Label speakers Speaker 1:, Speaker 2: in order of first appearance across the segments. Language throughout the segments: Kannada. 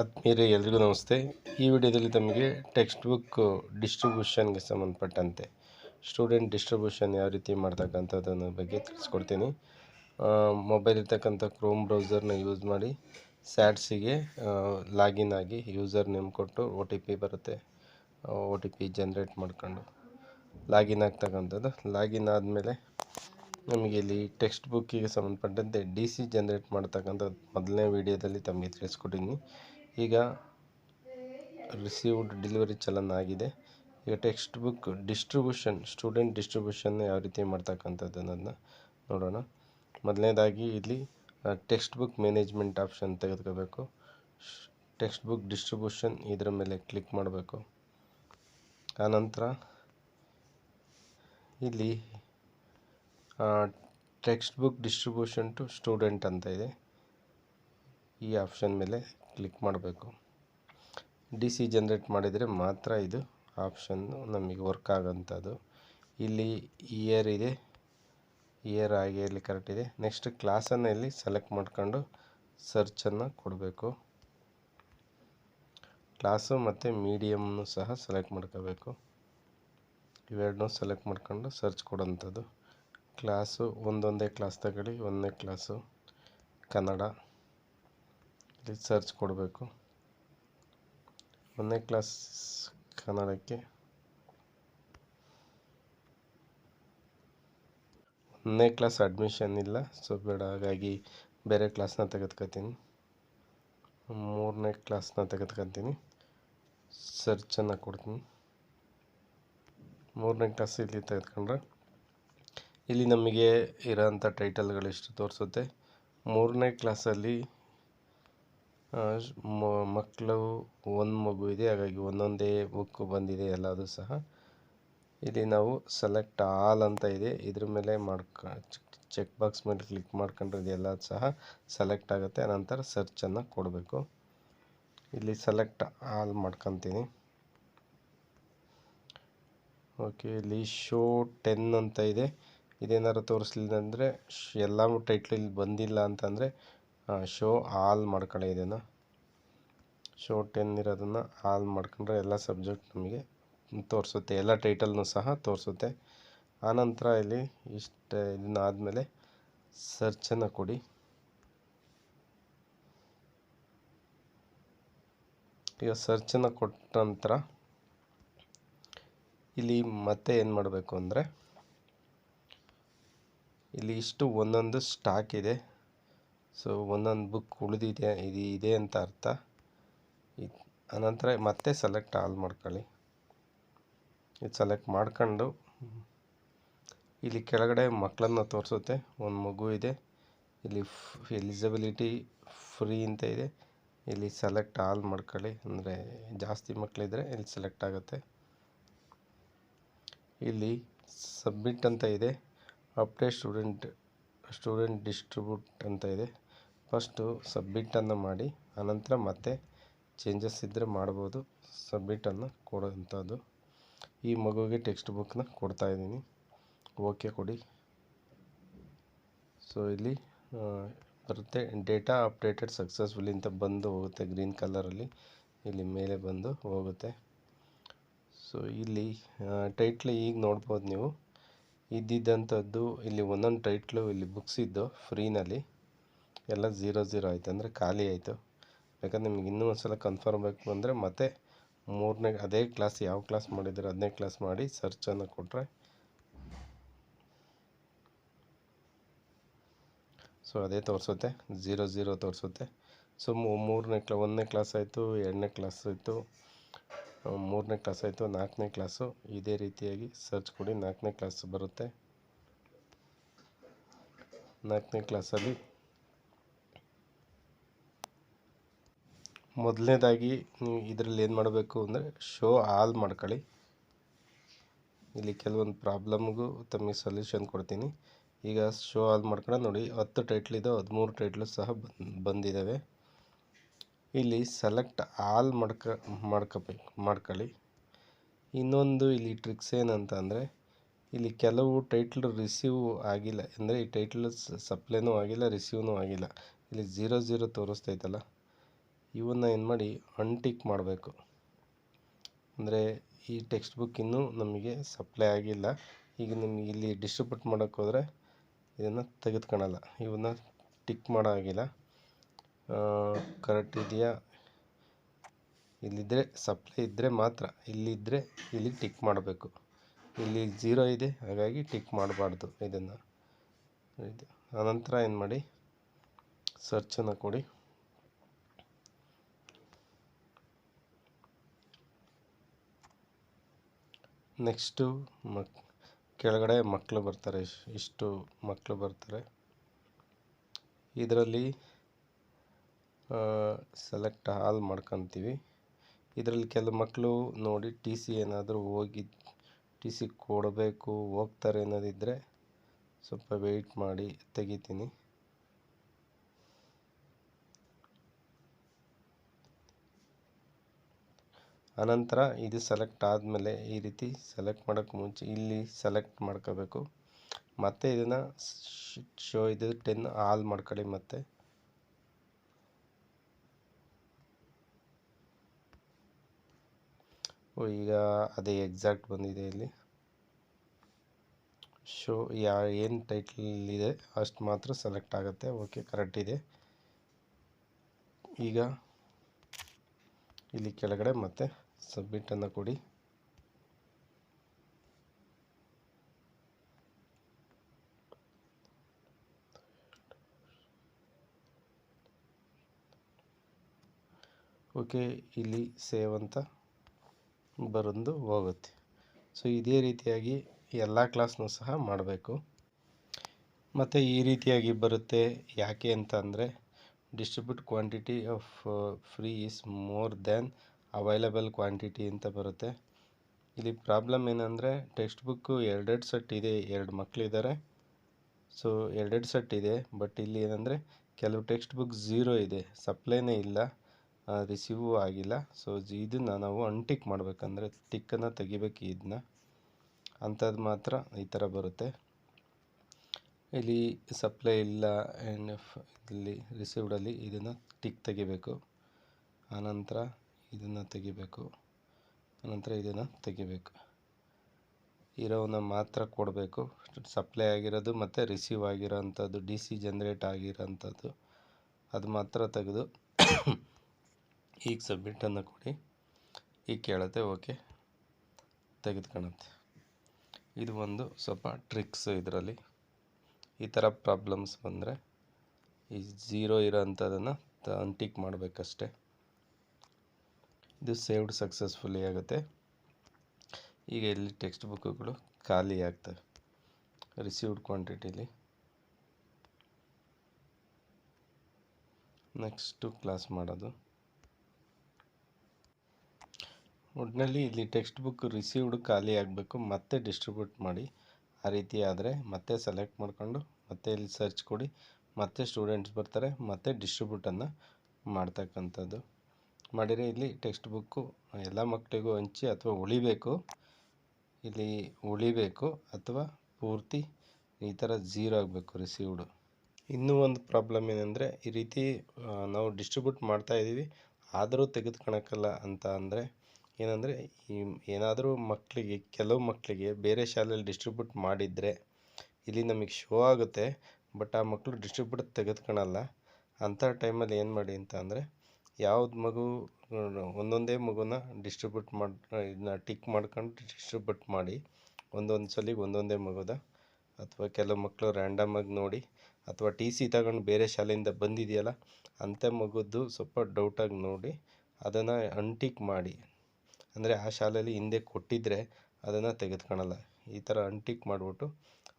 Speaker 1: ಆತ್ಮೀಯರೇ, ಎಲ್ರಿಗೂ ನಮಸ್ತೆ. ಈ ವಿಡಿಯೋದಲ್ಲಿ ತಮಗೆ ಟೆಕ್ಸ್ಟ್ ಬುಕ್ ಡಿಸ್ಟ್ರಿಬ್ಯೂಷನ್ಗೆ ಸಂಬಂಧಪಟ್ಟಂತೆ ಸ್ಟೂಡೆಂಟ್ ಡಿಸ್ಟ್ರಿಬ್ಯೂಷನ್ ಯಾವ ರೀತಿ ಮಾಡ್ತಕ್ಕಂಥದ್ದನ್ನ ಬಗ್ಗೆ ತಿಳಿಸ್ಕೊಡ್ತೀನಿ. ಮೊಬೈಲ್ ಇರ್ತಕ್ಕಂಥ ಕ್ರೋಮ್ ಬ್ರೌಸರ್ನ ಯೂಸ್ ಮಾಡಿ ಸ್ಯಾಟ್ಸಿಗೆ ಲಾಗಿನ್ ಆಗಿ ಯೂಸರ್ ನೇಮ್ ಕೊಟ್ಟು ಒ ಟಿ ಪಿ ಬರುತ್ತೆ. ಒ ಟಿ ಪಿ ಜನ್ರೇಟ್ ಮಾಡ್ಕೊಂಡು ಲಾಗಿನ್ ಆಗ್ತಕ್ಕಂಥದ್ದು. ಲಾಗಿನ್ ಆದಮೇಲೆ ನಮಗೆ ಇಲ್ಲಿ ಟೆಕ್ಸ್ಟ್ ಬುಕ್ಕಿಗೆ ಸಂಬಂಧಪಟ್ಟಂತೆ ಡಿ ಸಿ ಜನ್ರೇಟ್ ಮಾಡ್ತಕ್ಕಂಥದ್ದು ಮೊದಲನೇ ವೀಡಿಯೋದಲ್ಲಿ ತಮಗೆ ತಿಳಿಸ್ಕೊಟ್ಟಿದ್ದೀನಿ. ಈಗ ರಿಸೀವ್ಡ್ ಡೆಲಿವರಿ ಚಲನ್ ಆಗಿದೆ. ಈಗ text book distribution student distribution ಯಾವ ರೀತಿ ಮಾಡ್ತಕ್ಕಂಥದ್ದನ್ನು ನೋಡೋಣ. ಮೊದಲನೇದಾಗಿ ಇಲ್ಲಿ ಟೆಕ್ಸ್ಟ್ ಬುಕ್ ಮ್ಯಾನೇಜ್ಮೆಂಟ್ ಆಪ್ಷನ್ ತೆಗೆದುಕೋಬೇಕು. ಟೆಕ್ಸ್ಟ್ ಬುಕ್ ಡಿಸ್ಟ್ರಿಬ್ಯೂಷನ್ ಇದರ ಮೇಲೆ ಕ್ಲಿಕ್ ಮಾಡಬೇಕು. ಆನಂತರ ಇಲ್ಲಿ text book distribution to student ಅಂತ ಇದೆ. ಈ ಆಪ್ಷನ್ ಮೇಲೆ ಕ್ಲಿಕ್ ಮಾಡಬೇಕು. ಡಿ ಸಿ ಜನ್ರೇಟ್ ಮಾಡಿದರೆ ಮಾತ್ರ ಇದು ಆಪ್ಷನ್ನು ನಮಗೆ ವರ್ಕ್ ಆಗೋಂಥದ್ದು. ಇಲ್ಲಿ ಇಯರ್ ಇದೆ. ಇಯರ್ ಆಗಿ ಇಲ್ಲಿ ಕರೆಕ್ಟ್ ಇದೆ. ನೆಕ್ಸ್ಟ್ ಕ್ಲಾಸನ್ನು ಇಲ್ಲಿ ಸೆಲೆಕ್ಟ್ ಮಾಡ್ಕೊಂಡು ಸರ್ಚನ್ನು ಕೊಡಬೇಕು. ಕ್ಲಾಸು ಮತ್ತು ಮೀಡಿಯಮ್ನು ಸಹ ಸೆಲೆಕ್ಟ್ ಮಾಡ್ಕೋಬೇಕು. ಇವೆರಡನ್ನೂ ಸೆಲೆಕ್ಟ್ ಮಾಡ್ಕೊಂಡು ಸರ್ಚ್ ಕೊಡೋಂಥದ್ದು. ಕ್ಲಾಸು ಒಂದೊಂದೇ ಕ್ಲಾಸ್ ತಗೊಳ್ಳಿ ಒಂದನೇ ಕ್ಲಾಸು ಕನ್ನಡ. ಇಲ್ಲಿ ಸರ್ಚ್ ಕೊಡಬೇಕು ಒಂದನೇ ಕ್ಲಾಸ್ ಕನ್ನಡಕ್ಕೆ. ಒಂದನೇ ಕ್ಲಾಸ್ ಅಡ್ಮಿಷನ್ ಇಲ್ಲ ಸೊ ಬೇಡ, ಹಾಗಾಗಿ ಬೇರೆ ಕ್ಲಾಸ್ನ ತೆಗೆದುಕೊತೀನಿ. ಮೂರನೇ ಕ್ಲಾಸ್ನ ತೆಗೆದುಕೊತೀನಿ. ಸರ್ಚನ್ನು ಕೊಡ್ತೀನಿ. ಮೂರನೇ ಕ್ಲಾಸ್ ಇಲ್ಲಿ ತೆಗೆದುಕೊಂಡ್ರೆ, ಇಲ್ಲಿ ನಮಗೆ ಇರೋಂಥ ಟೈಟಲ್ಗಳಿಷ್ಟು ತೋರಿಸುತ್ತೆ? ಮೂರನೇ ಕ್ಲಾಸಲ್ಲಿ ಮಕ್ಕಳು ಒಂದು ಮಗು ಇದೆ, ಹಾಗಾಗಿ ಒಂದೊಂದೇ ಬುಕ್ ಬಂದಿದೆ ಎಲ್ಲದು ಸಹ. ಇಲ್ಲಿ ನಾವು ಸೆಲೆಕ್ಟ್ ಆಲ್ ಅಂತ ಇದೆ. ಇದ್ರ ಮೇಲೆ ಮಾಡ್ಕ ಚೆಕ್ ಬಾಕ್ಸ್ ಮೇಲೆ ಕ್ಲಿಕ್ ಮಾಡ್ಕೊಂಡ್ರೆ ಇದೆಲ್ಲ ಸಹ ಸೆಲೆಕ್ಟ್ ಆಗುತ್ತೆ. ನಂತರ ಸರ್ಚನ್ನು ಕೊಡಬೇಕು. ಇಲ್ಲಿ ಸೆಲೆಕ್ಟ್ ಆಲ್ ಮಾಡ್ಕೊತೀನಿ. ಓಕೆ ಇಲ್ಲಿ ಶೋ ಟೆನ್ ಅಂತ ಇದೆ. ಇದೇನಾದ್ರು ತೋರಿಸ್ಲಿಲ್ಲ ಅಂದರೆ ಎಲ್ಲ ಟೈಟ್ಲ್ ಇಲ್ಲಿ ಬಂದಿಲ್ಲ ಅಂತಂದರೆ ಶೋ ಆಲ್ ಮಾಡ್ಕೊಳ್ಳಿ ಇದನ್ನು ಶೋ ಟೆನ್ ಇರೋದನ್ನು ಆಲ್ ಮಾಡ್ಕೊಂಡ್ರೆ ಎಲ್ಲ ಸಬ್ಜೆಕ್ಟ್ ನಮಗೆ ತೋರಿಸುತ್ತೆ, ಎಲ್ಲ ಟೈಟಲ್ನು ಸಹ ತೋರಿಸುತ್ತೆ. ಆನಂತರ ಇಲ್ಲಿ ಇಷ್ಟು ಇದನ್ನ ಆದಮೇಲೆ ಸರ್ಚನ್ನು ಕೊಡಿ. ಈಗ ಸರ್ಚನ್ನು ಕೊಟ್ಟ ನಂತರ ಇಲ್ಲಿ ಮತ್ತೆ ಏನು ಮಾಡಬೇಕು ಅಂದರೆ ಇಲ್ಲಿ ಇಷ್ಟು ಒಂದೊಂದು ಸ್ಟಾಕ್ ಇದೆ. ಸೊ ಒಂದೊಂದು ಬುಕ್ ಉಳಿದಿದೆ, ಇದು ಇದೆ ಅಂತ ಅರ್ಥ. ಅನಂತರ ಮತ್ತೆ ಸೆಲೆಕ್ಟ್ ಆಲ್ ಮಾಡ್ಕೊಳ್ಳಿ. ಇದು ಸೆಲೆಕ್ಟ್ ಮಾಡ್ಕೊಂಡು, ಇಲ್ಲಿ ಕೆಳಗಡೆ ಮಕ್ಕಳನ್ನು ತೋರಿಸುತ್ತೆ. ಒಂದು ಮಗು ಇದೆ. ಇಲ್ಲಿ ಎಲಿಜಿಬಿಲಿಟಿ ಫ್ರೀ ಅಂತ ಇದೆ. ಇಲ್ಲಿ ಸೆಲೆಕ್ಟ್ ಆಲ್ ಮಾಡ್ಕೊಳ್ಳಿ. ಅಂದರೆ ಜಾಸ್ತಿ ಮಕ್ಕಳಿದ್ರೆ ಇಲ್ಲಿ ಸೆಲೆಕ್ಟ್ ಆಗುತ್ತೆ. ಇಲ್ಲಿ ಸಬ್ಮಿಟ್ ಅಂತ ಇದೆ. ಅಪ್ಡೇಟ್ ಸ್ಟೂಡೆಂಟ್ ಸ್ಟೂಡೆಂಟ್ ಡಿಸ್ಟ್ರಿಬ್ಯೂಟ್ ಅಂತ ಇದೆ. ಫಸ್ಟು ಸಬ್ಮಿಟನ್ನು ಮಾಡಿ ಆನಂತರ ಮತ್ತೆ ಚೇಂಜಸ್ ಇದ್ದರೆ ಮಾಡ್ಬೋದು. ಸಬ್ಮಿಟನ್ನು ಕೊಡೋಂಥದ್ದು ಈ ಮಗುವಿಗೆ ಟೆಕ್ಸ್ಟ್ ಬುಕ್ನ ಕೊಡ್ತಾ ಇದ್ದೀನಿ. ಓಕೆ ಕೊಡಿ. ಸೊ ಇಲ್ಲಿ ಬರುತ್ತೆ. ಡೇಟಾ ಅಪ್ಡೇಟೆಡ್ ಸಕ್ಸಸ್ಫುಲಿ ಅಂತ ಬಂದು ಹೋಗುತ್ತೆ ಗ್ರೀನ್ ಕಲರಲ್ಲಿ ಇಲ್ಲಿ ಮೇಲೆ ಬಂದು ಹೋಗುತ್ತೆ. ಸೊ ಇಲ್ಲಿ ಟೈಟ್ಲ್ ಈಗ ನೋಡ್ಬೋದು ನೀವು. ಇದ್ದಿದ್ದಂಥದ್ದು, ಇಲ್ಲಿ ಒಂದೊಂದು ಟೈಟ್ಲು ಇಲ್ಲಿ ಬುಕ್ಸ್ ಇದ್ದು ಫ್ರೀನಲ್ಲಿ ಎಲ್ಲ ಝೀರೋ ಝೀರೋ ಆಯಿತು ಅಂದರೆ ಖಾಲಿ ಆಯಿತು. ಯಾಕಂದರೆ ನಿಮ್ಗೆ ಇನ್ನೂ ಒಂದು ಸಲ ಕನ್ಫರ್ಮ್ ಬೇಕು ಅಂದರೆ ಮತ್ತೆ ಮೂರನೇ, ಅದೇ ಕ್ಲಾಸ್ ಯಾವ ಕ್ಲಾಸ್ ಮಾಡಿದರೆ ಅದನ್ನೇ ಕ್ಲಾಸ್ ಮಾಡಿ ಸರ್ಚನ್ನು ಕೊಟ್ಟರೆ ಸೊ ಅದೇ ತೋರಿಸುತ್ತೆ. ಝೀರೋ ಝೀರೋ ತೋರಿಸುತ್ತೆ. ಸೊ ಮೂರನೇ ಕ್ಲಾ ಒಂದನೇ ಕ್ಲಾಸ್ ಆಯಿತು, ಎರಡನೇ ಕ್ಲಾಸ್ ಆಯಿತು, ಮೂರನೇ ಕ್ಲಾಸ್ ಆಯಿತು, ನಾಲ್ಕನೇ ಕ್ಲಾಸು ಇದೇ ರೀತಿಯಾಗಿ ಸರ್ಚ್ ಕೊಡಿ, ನಾಲ್ಕನೇ ಕ್ಲಾಸ್ ಬರುತ್ತೆ. ನಾಲ್ಕನೇ ಕ್ಲಾಸಲ್ಲಿ ಮೊದಲನೇದಾಗಿ ನೀವು ಇದರಲ್ಲಿ ಏನು ಮಾಡಬೇಕು ಅಂದರೆ ಶೋ ಆಲ್ ಮಾಡ್ಕೊಳ್ಳಿ. ಇಲ್ಲಿ ಕೆಲವೊಂದು ಪ್ರಾಬ್ಲಮ್ಗೂ ತಮಗೆ ಸೊಲ್ಯೂಷನ್ ಕೊಡ್ತೀನಿ. ಈಗ ಶೋ ಆಲ್ ಮಾಡ್ಕೊಂಡು ನೋಡಿ ಹತ್ತು ಇದೆ, ಹದಿಮೂರು ಟೈಟ್ಲು ಸಹ ಬಂದಿದ್ದಾವೆ ಇಲ್ಲಿ ಸೆಲೆಕ್ಟ್ ಆಲ್ ಮಾಡ್ಕ ಮಾಡ್ಕೋಬೇಕು ಮಾಡ್ಕೊಳ್ಳಿ. ಇನ್ನೊಂದು ಇಲ್ಲಿ ಟ್ರಿಕ್ಸ್ ಏನಂತ ಅಂದರೆ ಇಲ್ಲಿ ಕೆಲವು ಟೈಟ್ಲ್ ರಿಸೀವ್ ಆಗಿಲ್ಲ. ಅಂದರೆ ಈ ಟೈಟ್ಲ್ ಸಪ್ಲೈನೂ ಆಗಿಲ್ಲ ರಿಸೀವ್ನೂ ಆಗಿಲ್ಲ. ಇಲ್ಲಿ ಝೀರೋ ಝೀರೋ ತೋರಿಸ್ತೈತಲ್ಲ. ಇವನ್ನ ಏನು ಮಾಡಿ ಅನ್ಟಿಕ್ ಮಾಡಬೇಕು. ಅಂದರೆ ಈ ಟೆಕ್ಸ್ಟ್ ಬುಕ್ ಇನ್ನೂ ನಮಗೆ ಸಪ್ಲೈ ಆಗಿಲ್ಲ. ಈಗ ನಿಮಗೆ ಇಲ್ಲಿ ಡಿಸ್ಟ್ರಿಬ್ಯೂಟ್ ಮಾಡೋಕ್ಕೆ ಹೋದರೆ ಇದನ್ನು ತೆಗೆದುಕೊಳ್ಳಲ್ಲ ಇವನ್ನ ಟಿಕ್ ಮಾಡೋ ಹಾಗಿಲ್ಲ. ಕರೆಕ್ಟ್ ಇದೆಯಾ? ಇಲ್ಲಿದ್ದರೆ ಸಪ್ಲೈ ಇದ್ದರೆ ಮಾತ್ರ. ಇಲ್ಲಿದ್ದರೆ ಇಲ್ಲಿ ಟಿಕ್ ಮಾಡಬೇಕು. ಇಲ್ಲಿ ಜೀರೋ ಇದೆ, ಹಾಗಾಗಿ ಟಿಕ್ ಮಾಡಬಾರ್ದು ಇದನ್ನು. ಇದು ಆನಂತರ ಏನು ಮಾಡಿ? ಸರ್ಚನ್ನು ಕೊಡಿ. ನೆಕ್ಸ್ಟು ಮಕ್, ಕೆಳಗಡೆ ಮಕ್ಕಳು ಬರ್ತಾರೆ ಇಷ್ಟು ಮಕ್ಕಳು ಬರ್ತಾರೆ. ಇದರಲ್ಲಿ ಸೆಲೆಕ್ಟ್ ಆಲ್ ಮಾಡ್ಕೊತೀವಿ. ಇದರಲ್ಲಿ ಕೆಲವು ಮಕ್ಕಳು ನೋಡಿ ಟಿ ಸಿ ಏನಾದರೂ ಹೋಗಿ ಟಿ ಸಿ ಕೊಡಬೇಕು, ಹೋಗ್ತಾರೆ ಅನ್ನೋದಿದ್ದರೆ ಸ್ವಲ್ಪ ವೆಯ್ಟ್ ಮಾಡಿ ತೆಗಿತೀನಿ. ಅನಂತರ ಇದು ಸೆಲೆಕ್ಟ್ ಆದಮೇಲೆ ಈ ರೀತಿ ಸೆಲೆಕ್ಟ್ ಮಾಡೋಕ್ಕೆ ಮುಂಚೆ ಇಲ್ಲಿ ಸೆಲೆಕ್ಟ್ ಮಾಡ್ಕೋಬೇಕು. ಮತ್ತೆ ಇದನ್ನು ಶೋ ಇದು ಟೆನ್ ಆಲ್ ಮಾಡ್ಕೊಳ್ಳಿ ಮತ್ತೆ. ಓ, ಈಗ ಅದೇ ಎಕ್ಸಾಕ್ಟ್ ಬಂದಿದೆ ಇಲ್ಲಿ. ಶೋ ಯಾ, ಏನು ಟೈಟ್ಲ್ ಇದೆ, ಅಷ್ಟು ಮಾತ್ರ ಸೆಲೆಕ್ಟ್ ಆಗುತ್ತೆ. ಓಕೆ ಕರೆಕ್ಟ್ ಇದೆ. ಈಗ ಇಲ್ಲಿ ಕೆಳಗಡೆ ಮತ್ತೆ ಸಬ್ಮಿಟನ್ನು ಕೊಡಿ. ಓಕೆ ಇಲ್ಲಿ ಸೇವ್ ಅಂತ ಬರೆದು ಹೋಗುತ್ತೆ. ಸೊ ಇದೇ ರೀತಿಯಾಗಿ ಎಲ್ಲ ಕ್ಲಾಸ್ನೂ ಸಹ ಮಾಡಬೇಕು. ಮತ್ತು ಈ ರೀತಿಯಾಗಿ ಬರುತ್ತೆ ಯಾಕೆ ಅಂತ ಅಂದರೆ distribute quantity of free is more than available quantity ಅಂತ ಬರುತ್ತೆ. ಇಲ್ಲಿ ಪ್ರಾಬ್ಲಮ್ ಏನಂದರೆ ಟೆಕ್ಸ್ಟ್ ಬುಕ್ಕು ಎರಡೆರಡು ಸೆಟ್ ಇದೆ, ಎರಡು ಮಕ್ಕಳಿದ್ದಾರೆ ಸೊ ಎರಡೆರಡು ಸೆಟ್ ಇದೆ ಬಟ್ ಇಲ್ಲಿ ಏನಂದರೆ ಕೆಲವು ಟೆಕ್ಸ್ಟ್ ಬುಕ್ ಝೀರೋ ಇದೆ ಸಪ್ಲೈನೇ ಇಲ್ಲ ರಿಸೀವು ಆಗಿಲ್ಲ. ಸೊ ಇದನ್ನು ನಾವು ಅನ್ಟಿಕ್ ಮಾಡಬೇಕಂದ್ರೆ ಟಿಕ್ಕನ್ನು ತೆಗಿಬೇಕು ಇದನ್ನ ಅಂಥದ್ದು ಮಾತ್ರ ಈ ಥರ ಬರುತ್ತೆ. ಇಲ್ಲಿ ಸಪ್ಲೈ ಇಲ್ಲ ಆ್ಯಂಡ್ ಇಲ್ಲಿ ರಿಸೀವ್ಡಲ್ಲಿ ಇದನ್ನು ಟಿಕ್ ತೆಗಿಬೇಕು. ಆನಂತರ ಇದನ್ನು ತೆಗಿಬೇಕು. ನಂತರ ಇದನ್ನು ತೆಗಿಬೇಕು. ಇರೋವನ್ನು ಮಾತ್ರ ಕೊಡಬೇಕು. ಸಪ್ಲೈ ಆಗಿರೋದು ಮತ್ತು ರಿಸೀವ್ ಆಗಿರೋ ಅಂಥದ್ದು ಡಿ ಸಿ ಜನ್ರೇಟ್ ಆಗಿರೋಂಥದ್ದು. ಅದು ಮಾತ್ರ ತೆಗೆದು ಈಗ ಸಬ್ಮಿಟನ್ನು ಕೊಡಿ. ಈಗ ಕೇಳುತ್ತೆ ಓಕೆ ತೆಗೆದುಕೊಳ್ಳುತ್ತೆ. ಇದು ಒಂದು ಸ್ವಲ್ಪ ಟ್ರಿಕ್ಸ್ ಇದರಲ್ಲಿ. ಈ ಥರ ಪ್ರಾಬ್ಲಮ್ಸ್ ಬಂದರೆ ಈ ಝೀರೋ ಇರೋ ಅಂಥದ್ದನ್ನು ಅನ್ಟಿಕ್ ಮಾಡಬೇಕಷ್ಟೆ. ಇದು ಸೇವ್ಡ್ ಸಕ್ಸಸ್ಫುಲಿ ಆಗುತ್ತೆ. ಈಗ ಇಲ್ಲಿ ಟೆಕ್ಸ್ಟ್ ಬುಕ್ಗಳು ಖಾಲಿ ಆಗ್ತವೆ. ರಿಸೀವ್ಡ್ ಕ್ವಾಂಟಿಟಿಲಿ ನೆಕ್ಸ್ಟು ಕ್ಲಾಸ್ ಮಾಡೋದು. ಒಟ್ಟಿನಲ್ಲಿ ಇಲ್ಲಿ ಟೆಕ್ಸ್ಟ್ ಬುಕ್ ರಿಸೀವ್ಡ್ ಖಾಲಿ ಆಗಬೇಕು. ಮತ್ತೆ ಡಿಸ್ಟ್ರಿಬ್ಯೂಟ್ ಮಾಡಿ. ಆ ರೀತಿ ಆದರೆ ಮತ್ತೆ ಸೆಲೆಕ್ಟ್ ಮಾಡಿಕೊಂಡು, ಮತ್ತೆ ಇಲ್ಲಿ ಸರ್ಚ್ ಕೊಡಿ. ಮತ್ತೆ ಸ್ಟೂಡೆಂಟ್ಸ್ ಬರ್ತಾರೆ, ಮತ್ತೆ ಡಿಸ್ಟ್ರಿಬ್ಯೂಟನ್ನು ಮಾಡ್ತಕ್ಕಂಥದ್ದು. ಮಾಡಿದರೆ ಇಲ್ಲಿ ಟೆಕ್ಸ್ಟ್ ಬುಕ್ಕು ಎಲ್ಲ ಮಕ್ಕಳಿಗೂ ಹಂಚಿ ಅಥವಾ ಉಳಿಬೇಕು. ಇಲ್ಲಿ ಉಳಿಬೇಕು ಅಥವಾ ಪೂರ್ತಿ ಈ ಥರ ಝೀರೋ ಆಗಬೇಕು ರಿಸೀವ್ಡು ಇನ್ನೂ ಒಂದು ಪ್ರಾಬ್ಲಮ್ ಏನಂದರೆ, ಈ ರೀತಿ ನಾವು ಡಿಸ್ಟ್ರಿಬ್ಯೂಟ್ ಮಾಡ್ತಾ ಇದ್ದೀವಿ. ಆದರೂ ತೆಗೆದುಕೊಳಕ್ಕಲ್ಲ ಅಂತ ಅಂದರೆ ಏನಂದರೆ, ಈ ಏನಾದರೂ ಮಕ್ಕಳಿಗೆ ಕೆಲವು ಮಕ್ಕಳಿಗೆ ಬೇರೆ ಶಾಲೆಯಲ್ಲಿ ಡಿಸ್ಟ್ರಿಬ್ಯೂಟ್ ಮಾಡಿದರೆ ಇಲ್ಲಿ ನಮಗೆ ಶೋ ಆಗುತ್ತೆ. ಬಟ್ ಆ ಮಕ್ಕಳು ಡಿಸ್ಟ್ರಿಬ್ಯೂಟ್ ತೆಗೆದುಕೊಳಲ್ಲ ಅಂಥ ಟೈಮಲ್ಲಿ ಏನು ಮಾಡಿ ಅಂತ ಅಂದರೆ ಯಾವ್ದು ಮಗು ಒಂದೊಂದೇ ಮಗುನ ಡಿಸ್ಟ್ರಿಬ್ಯೂಟ್ ಮಾಡಿ ಇದನ್ನ ಟಿಕ್ ಮಾಡ್ಕೊಂಡು ಡಿಸ್ಟ್ರಿಬ್ಯೂಟ್ ಮಾಡಿ, ಒಂದೊಂದು ಸಲಿಗೆ ಒಂದೊಂದೇ ಮಗುದ, ಅಥವಾ ಕೆಲವು ಮಕ್ಕಳು ರ್ಯಾಂಡಮಾಗಿ ನೋಡಿ, ಅಥವಾ ಟಿ ಸಿ ತಗೊಂಡು ಬೇರೆ ಶಾಲೆಯಿಂದ ಬಂದಿದೆಯಲ್ಲ ಅಂಥ ಮಗುದ್ದು ಸ್ವಲ್ಪ ಡೌಟಾಗಿ ನೋಡಿ, ಅದನ್ನು ಅನ್ಟಿಕ್ ಮಾಡಿ. ಅಂದರೆ ಆ ಶಾಲೆಯಲ್ಲಿ ಹಿಂದೆ ಕೊಟ್ಟಿದ್ದರೆ ಅದನ್ನು ತೆಗೆದುಕೊಳಲ್ಲ. ಈ ಥರ ಅನ್ಟಿಕ್ ಮಾಡಿಬಿಟ್ಟು,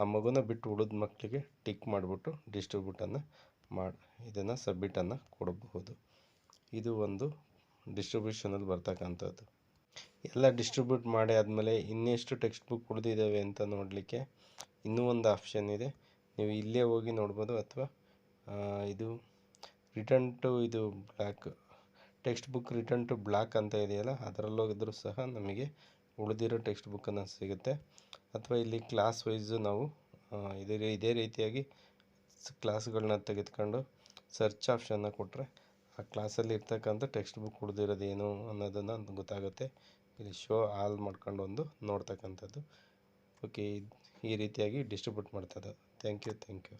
Speaker 1: ಆ ಮಗುನ ಬಿಟ್ಟು ಉಳಿದ ಮಕ್ಕಳಿಗೆ ಟಿಕ್ ಮಾಡಿಬಿಟ್ಟು ಡಿಸ್ಟ್ರಿಬ್ಯೂಟನ್ನು ಮಾಡಿ, ಇದನ್ನು ಸಬ್ಮಿಟನ್ನು ಕೊಡಬಹುದು. ಇದು ಒಂದು ಡಿಸ್ಟ್ರಿಬ್ಯೂಷನಲ್ಲಿ ಬರ್ತಕ್ಕಂಥದ್ದು. ಎಲ್ಲ ಡಿಸ್ಟ್ರಿಬ್ಯೂಟ್ ಮಾಡಿ ಆದಮೇಲೆ ಇನ್ನೆಷ್ಟು ಟೆಕ್ಸ್ಟ್ ಬುಕ್ ಉಳಿದಿದ್ದಾವೆ ಅಂತ ನೋಡಲಿಕ್ಕೆ ಇನ್ನೂ ಒಂದು ಆಪ್ಷನ್ ಇದೆ. ನೀವು ಇಲ್ಲೇ ಹೋಗಿ ನೋಡ್ಬೋದು ಅಥವಾ ಇದು ರಿಟರ್ನ್ ಟು ಇದು black text book return to black ಅಂತ ಇದೆಯಲ್ಲ, ಅದರಲ್ಲೋಗಿದ್ರೂ ಸಹ ನಮಗೆ ಉಳಿದಿರೋ ಟೆಕ್ಸ್ಟ್ ಬುಕ್ಕನ್ನು ಸಿಗುತ್ತೆ. ಅಥವಾ ಇಲ್ಲಿ ಕ್ಲಾಸ್ ವೈಸು ನಾವು ಇದೇ ಇದೇ ರೀತಿಯಾಗಿ ಕ್ಲಾಸ್ಗಳನ್ನ ತೆಗೆದುಕೊಂಡು ಸರ್ಚ್ ಆಪ್ಷನ್ನ ಕೊಟ್ಟರೆ ಆ ಕ್ಲಾಸಲ್ಲಿ ಇರ್ತಕ್ಕಂಥ ಟೆಕ್ಸ್ಟ್ ಬುಕ್ ಉಳಿದಿರೋದೇನು ಅನ್ನೋದನ್ನು ಗೊತ್ತಾಗುತ್ತೆ. ಇಲ್ಲಿ ಶೋ ಆಲ್ ಮಾಡ್ಕೊಂಡು ಒಂದು ನೋಡ್ತಕ್ಕಂಥದ್ದು. ಓಕೆ, ಈ ರೀತಿಯಾಗಿ ಡಿಸ್ಟ್ರಿಬ್ಯೂಟ್ ಮಾಡ್ತದೆ. Thank you thank you.